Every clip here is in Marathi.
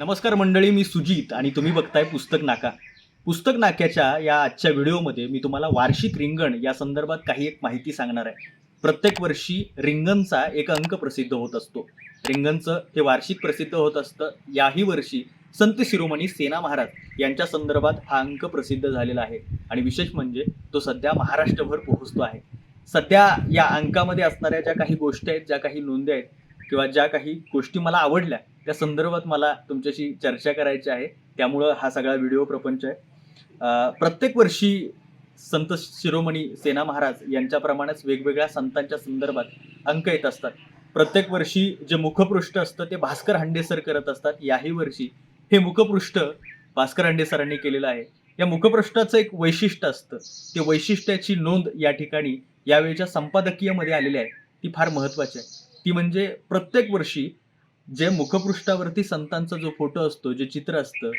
नमस्कार मंडळी मी सुजित आणि तुम्ही बघताय पुस्तक नाका. पुस्तक नाक्याच्या या आजच्या व्हिडिओमध्ये मी तुम्हाला वार्षिक रिंगण या संदर्भात काही एक माहिती सांगणार आहे. प्रत्येक वर्षी रिंगणचा एक अंक प्रसिद्ध होत असतो. रिंगणचं हे वार्षिक प्रसिद्ध होत असतं. याही वर्षी संत शिरोमणी सेना महाराज यांच्या संदर्भात हा अंक प्रसिद्ध झालेला आहे आणि विशेष म्हणजे तो सध्या महाराष्ट्रभर पोहोचतो आहे. सध्या या अंकामध्ये असणाऱ्या ज्या काही गोष्टी आहेत ज्या काही नोंदी आहेत किंवा ज्या काही गोष्टी मला आवडल्या त्या संदर्भात मला तुमच्याशी चर्चा करायची आहे. त्यामुळं हा सगळा व्हिडिओ प्रपंच आहे. प्रत्येक वर्षी संत शिरोमणी सेना महाराज यांच्याप्रमाणेच वेगवेगळ्या संतांच्या संदर्भात अंक येत असतात. प्रत्येक वर्षी जे मुखपृष्ठ असतं ते भास्कर हांडे सर करत असतात. याही वर्षी हे मुखपृष्ठ भास्कर हांडे सरांनी केलेलं आहे. या मुखपृष्ठाचं एक वैशिष्ट्य असतं. ते वैशिष्ट्याची नोंद या ठिकाणी यावेळीच्या संपादकीयमध्ये आलेली आहे. ती फार महत्त्वाची आहे. ती म्हणजे प्रत्येक वर्षी जे मुखपृष्ठावरती संतांचा जो फोटो असतो जे चित्र असतं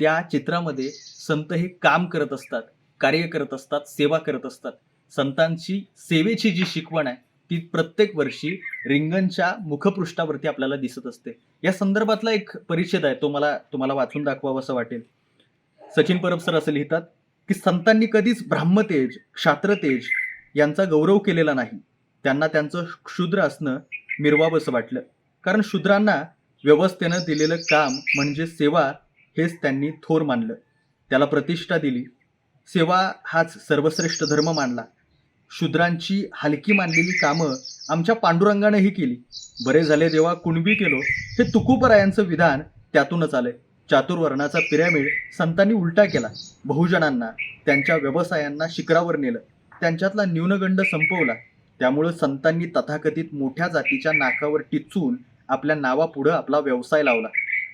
त्या चित्रामध्ये संत हे काम करत असतात कार्य करत असतात सेवा करत असतात. संतांची सेवेची जी शिकवण आहे ती प्रत्येक वर्षी रिंगणच्या मुखपृष्ठावरती आपल्याला दिसत असते. या संदर्भातला एक परिच्छेद आहे तो मला तुम्हाला वाचून दाखवावा असं वाटेल. सचिन परब सर असं लिहितात की संतांनी कधीच ब्राह्मतेज क्षात्रतेज यांचा गौरव केलेला नाही. त्यांना त्यांचं क्षुद्र असणं मिरवावंसं वाटलं. कारण शूद्रांना व्यवस्थेनं दिलेलं काम म्हणजे सेवा हेच त्यांनी थोर मानलं. त्याला प्रतिष्ठा दिली. सेवा हाच सर्वश्रेष्ठ धर्म मानला. शूद्रांची हलकी मानलेली कामं आमच्या पांडुरंगानेही केली. बरे झाले जेव्हा कुणबी केलो हे तुकुपरायांचं विधान त्यातूनच आलंय. चातुर्वर्णाचा पिरॅमिड संतांनी उलटा केला. बहुजनांना त्यांच्या व्यवसायांना शिखरावर नेलं. त्यांच्यातला न्यूनगंड संपवला. त्यामुळं संतांनी तथाकथित मोठ्या जातीच्या नाकावर टिचून आपल्या नावापुढं आपला व्यवसाय लावला.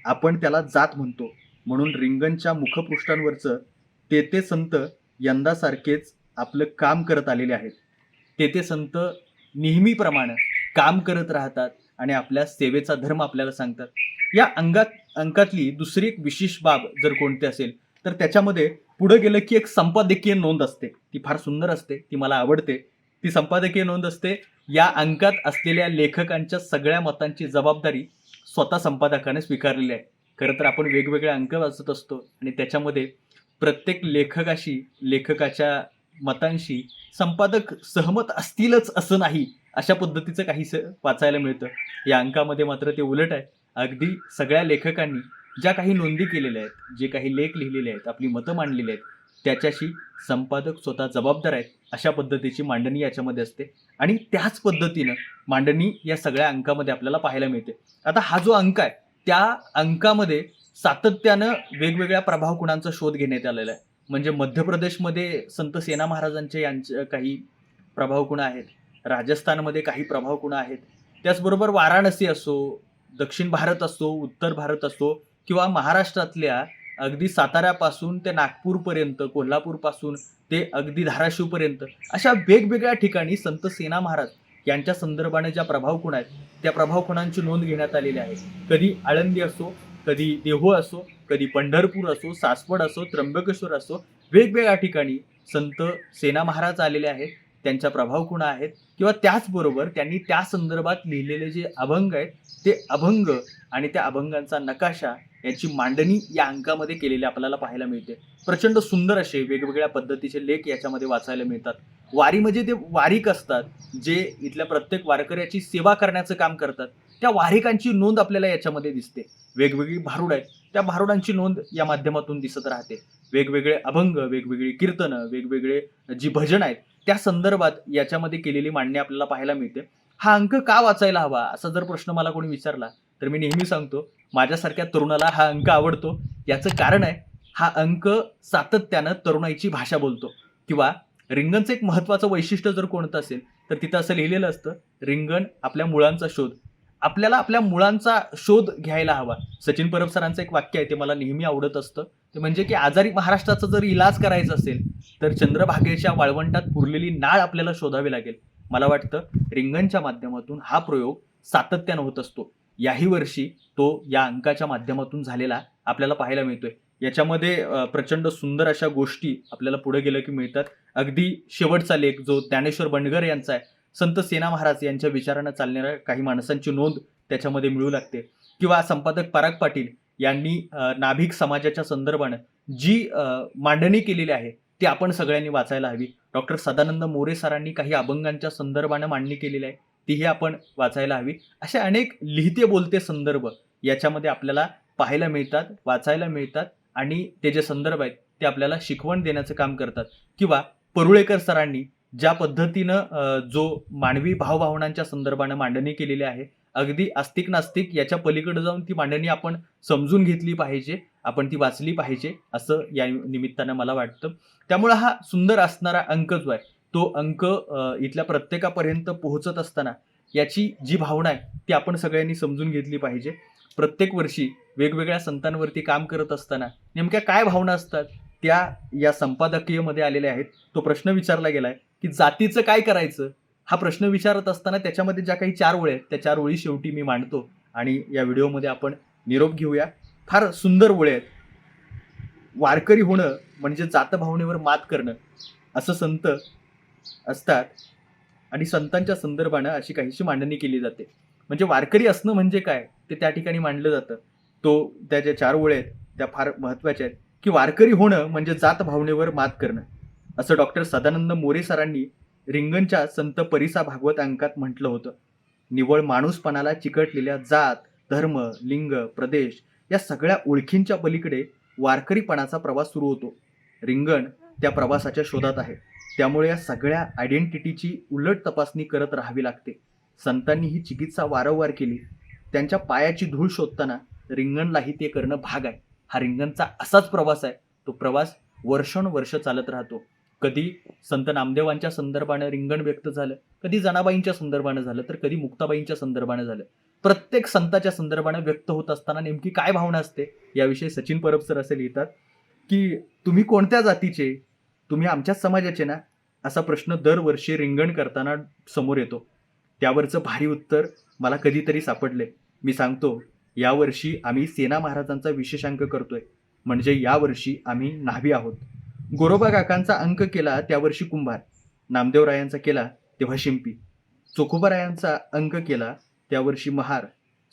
आपण त्याला जात म्हणतो. म्हणून रिंगणच्या मुखपृष्ठांवरचं ते ते संत यंदासारखेच आपलं काम करत आलेले आहेत. ते ते संत नेहमीप्रमाणे काम करत राहतात आणि आपल्या सेवेचा धर्म आपल्याला सांगतात. या अंगात अंकातली दुसरी एक विशेष बाब जर कोणती असेल तर त्याच्यामध्ये पुढं गेलं की एक संपादकीय नोंद असते. ती फार सुंदर असते ती मला आवडते. ती संपादकीय नोंद असते. या अंकात असलेल्या लेखकांच्या सगळ्या मतांची जबाबदारी स्वतः संपादकाने स्वीकारलेली आहे. खरं तर आपण वेगवेगळे अंक वाचत असतो आणि त्याच्यामध्ये प्रत्येक लेखकाशी लेखकाच्या मतांशी संपादक सहमत असतीलच असं नाही अशा पद्धतीचं काही स वाचायला मिळतं. या अंकामध्ये मात्र ते उलट आहे. अगदी सगळ्या लेखकांनी ज्या काही नोंदी केलेल्या आहेत जे काही लेख लिहिलेले आहेत आपली मतं मांडलेली आहेत त्याच्याशी संपादक स्वतः जबाबदार आहेत अशा पद्धतीची मांडणी याच्यामध्ये असते. आणि त्याच पद्धतीनं मांडणी या सगळ्या अंकामध्ये आपल्याला पाहायला मिळते. आता हा जो अंक आहे त्या अंकामध्ये सातत्यानं वेगवेगळ्या प्रभाव गुणांचा शोध घेण्यात आलेला आहे. म्हणजे मध्य प्रदेशमध्ये संत सेना महाराजांचे यांचे काही प्रभाव गुण आहेत राजस्थानमध्ये काही प्रभाव गुण आहेत. त्याचबरोबर वाराणसी असो दक्षिण भारत असो उत्तर भारत असो किंवा महाराष्ट्रातल्या अगदी साताऱ्यापासून ते नागपूरपर्यंत कोल्हापूरपासून ते अगदी धाराशिवपर्यंत अशा वेगवेगळ्या ठिकाणी संत सेना महाराज यांच्या संदर्भाने ज्या प्रभाव खुण आहेत त्या प्रभाव खुणांची नोंद घेण्यात आलेली आहे. कधी आळंदी असो कधी देहू असो कधी पंढरपूर असो सासवड असो त्र्यंबकेश्वर असो वेगवेगळ्या ठिकाणी संत सेना महाराज आलेले आहेत त्यांच्या प्रभाव खुणा आहेत किंवा त्याचबरोबर त्यांनी त्या संदर्भात लिहिलेले जे अभंग आहेत ते अभंग आणि त्या अभंगांचा नकाशा याची मांडणी या अंकामध्ये केलेली आपल्याला पाहायला मिळते. प्रचंड सुंदर असे वेगवेगळ्या पद्धतीचे लेख याच्यामध्ये वाचायला मिळतात. वारी म्हणजे ते वारीक असतात जे इथल्या प्रत्येक वारकऱ्याची सेवा करण्याचं काम करतात त्या वारिकांची नोंद आपल्याला याच्यामध्ये दिसते. वेगवेगळी भारुड आहेत त्या भारुडांची नोंद या माध्यमातून दिसत राहते. वेगवेगळे अभंग वेगवेगळी कीर्तनं वेगवेगळे जी भजन आहेत त्या संदर्भात याच्यामध्ये केलेली मांडणी आपल्याला पाहायला मिळते. हा अंक का वाचायला हवा असा जर प्रश्न मला कोणी विचारला तर मी नेहमी सांगतो माझ्यासारख्या तरुणाला हा अंक आवडतो. याचं कारण आहे हा अंक सातत्यानं तरुणाईची भाषा बोलतो. किंवा रिंगणचं एक महत्त्वाचं वैशिष्ट्य जर कोणतं असेल तर तिथं असं लिहिलेलं असतं रिंगण आपल्या मुळांचा शोध. आपल्याला आपल्या मुळांचा शोध घ्यायला हवा. सचिन परब सरांचं एक वाक्य आहे ते मला नेहमी आवडत असतं. ते म्हणजे की आजारी महाराष्ट्राचा जर इलाज करायचा असेल तर चंद्रभागेच्या वाळवंटात पुरलेली नाळ आपल्याला शोधावी लागेल. मला वाटतं रिंगणच्या माध्यमातून हा प्रयोग सातत्यानं होत असतो. याही वर्षी तो या अंकाच्या माध्यमातून झालेला आपल्याला पाहायला मिळतोय. याच्यामध्ये प्रचंड सुंदर अशा गोष्टी आपल्याला पुढे गेलं की मिळतात. अगदी शेवटचा लेख जो ज्ञानेश्वर बंडगर यांचा आहे संत सेना महाराज यांच्या विचारानं चालणाऱ्या काही माणसांची नोंद त्याच्यामध्ये मिळू लागते. किंवा संपादक पराग पाटील यांनी नाभिक समाजाच्या संदर्भानं जी मांडणी केलेली आहे ती आपण सगळ्यांनी वाचायला हवी. डॉक्टर सदानंद मोरे सरांनी काही अभंगांच्या संदर्भानं मांडणी केलेली आहे. तीही आपण वाचायला हवी. असे अनेक लिहिते बोलते संदर्भ याच्यामध्ये आपल्याला पाहायला मिळतात वाचायला मिळतात आणि ते जे संदर्भ आहेत ते आपल्याला शिकवण देण्याचं काम करतात. किंवा परुळेकर सरांनी ज्या पद्धतीनं जो मानवी भावभावनांच्या संदर्भानं मांडणी केलेली आहे अगदी आस्तिक नास्तिक याच्या पलीकडे जाऊन ती मांडणी आपण समजून घेतली पाहिजे आपण ती वाचली पाहिजे असं या निमित्तानं मला वाटतं. त्यामुळे हा सुंदर असणारा अंक जो आहे तो अंक इथल्या प्रत्येकापर्यंत पोहोचत असताना याची जी भावना आहे ती आपण सगळ्यांनी समजून घेतली पाहिजे. प्रत्येक वर्षी वेगवेगळ्या संतांवरती काम करत असताना नेमक्या काय भावना असतात? त्या या संपादकीयमध्ये आलेल्या आहेत. तो प्रश्न विचारला गेलाय की जातीचं काय करायचं? हा प्रश्न विचारत असताना त्याच्यामध्ये ज्या काही चार ओळी आहेत त्या चार ओळी शेवटी मी मांडतो आणि या व्हिडिओमध्ये आपण निरोप घेऊया. फार सुंदर ओळी आहेत. वारकरी होणं म्हणजे जातभावनेवर मात करणं असं संत असतात आणि संतांच्या संदर्भानं अशी काहीशी मांडणी केली जाते. म्हणजे वारकरी असणं म्हणजे काय? ते त्या ठिकाणी मांडलं जातं. तो त्या ज्या चार ओळ्या आहेत त्या फार महत्त्वाच्या आहेत की वारकरी होणं म्हणजे जात भावनेवर मात करणं. असं डॉक्टर सदानंद मोरे सरांनी रिंगणच्या संत परिसा भागवत अंकात म्हटलं होतं. निव्वळ माणूसपणाला चिकटलेल्या जात धर्म लिंग प्रदेश या सगळ्या ओळखींच्या पलीकडे वारकरीपणाचा प्रवास सुरू होतो. रिंगण त्या प्रवासाच्या शोधात आहे. त्यामुळे या सगळ्या आयडेंटिटीची उलट तपासणी करत राहावी लागते. संतांनी ही चिकित्सा वारंवार केली. त्यांच्या पायाची धूळ शोधताना रिंगणलाही ते करणं भाग आहे. हा रिंगणचा असाच प्रवास आहे. तो प्रवास वर्षानुवर्ष चालत राहतो. कधी संत नामदेवांच्या संदर्भानं रिंगण व्यक्त झालं कधी जनाबाईंच्या संदर्भानं झालं तर कधी मुक्ताबाईंच्या संदर्भानं झालं. प्रत्येक संताच्या संदर्भानं व्यक्त होत असताना नेमकी काय भावना असते? याविषयी सचिन परब सर असे लिहितात की तुम्ही कोणत्या जातीचे? तुम्ही आमच्याच समाजाचे ना? असा प्रश्न दरवर्षी रिंगण करताना समोर येतो. त्यावरचं भारी उत्तर मला कधीतरी सापडले. मी सांगतो यावर्षी आम्ही सेना महाराजांचा विशेषांक करतोय. म्हणजे यावर्षी आम्ही न्हावी आहोत. गोरोबा काकांचा अंक केला त्यावर्षी कुंभार. नामदेवरायांचा केला तेव्हा शिंपी. चोखोबारायांचा अंक केला त्यावर्षी महार.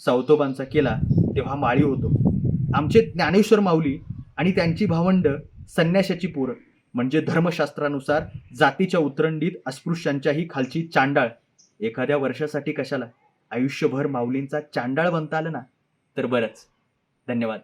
सावतोबांचा केला तेव्हा माळी होतो. आमचे ज्ञानेश्वर माऊली आणि त्यांची भावंड संन्याशाची पोरं. म्हणजे धर्मशास्त्रानुसार जातीच्या उतरंडीत अस्पृश्यांच्याही खालची चांडाळ. एखाद्या वर्षासाठी कशाला? आयुष्यभर माऊलींचा चांडाळ बनता आलं ना? तर बरंच. धन्यवाद.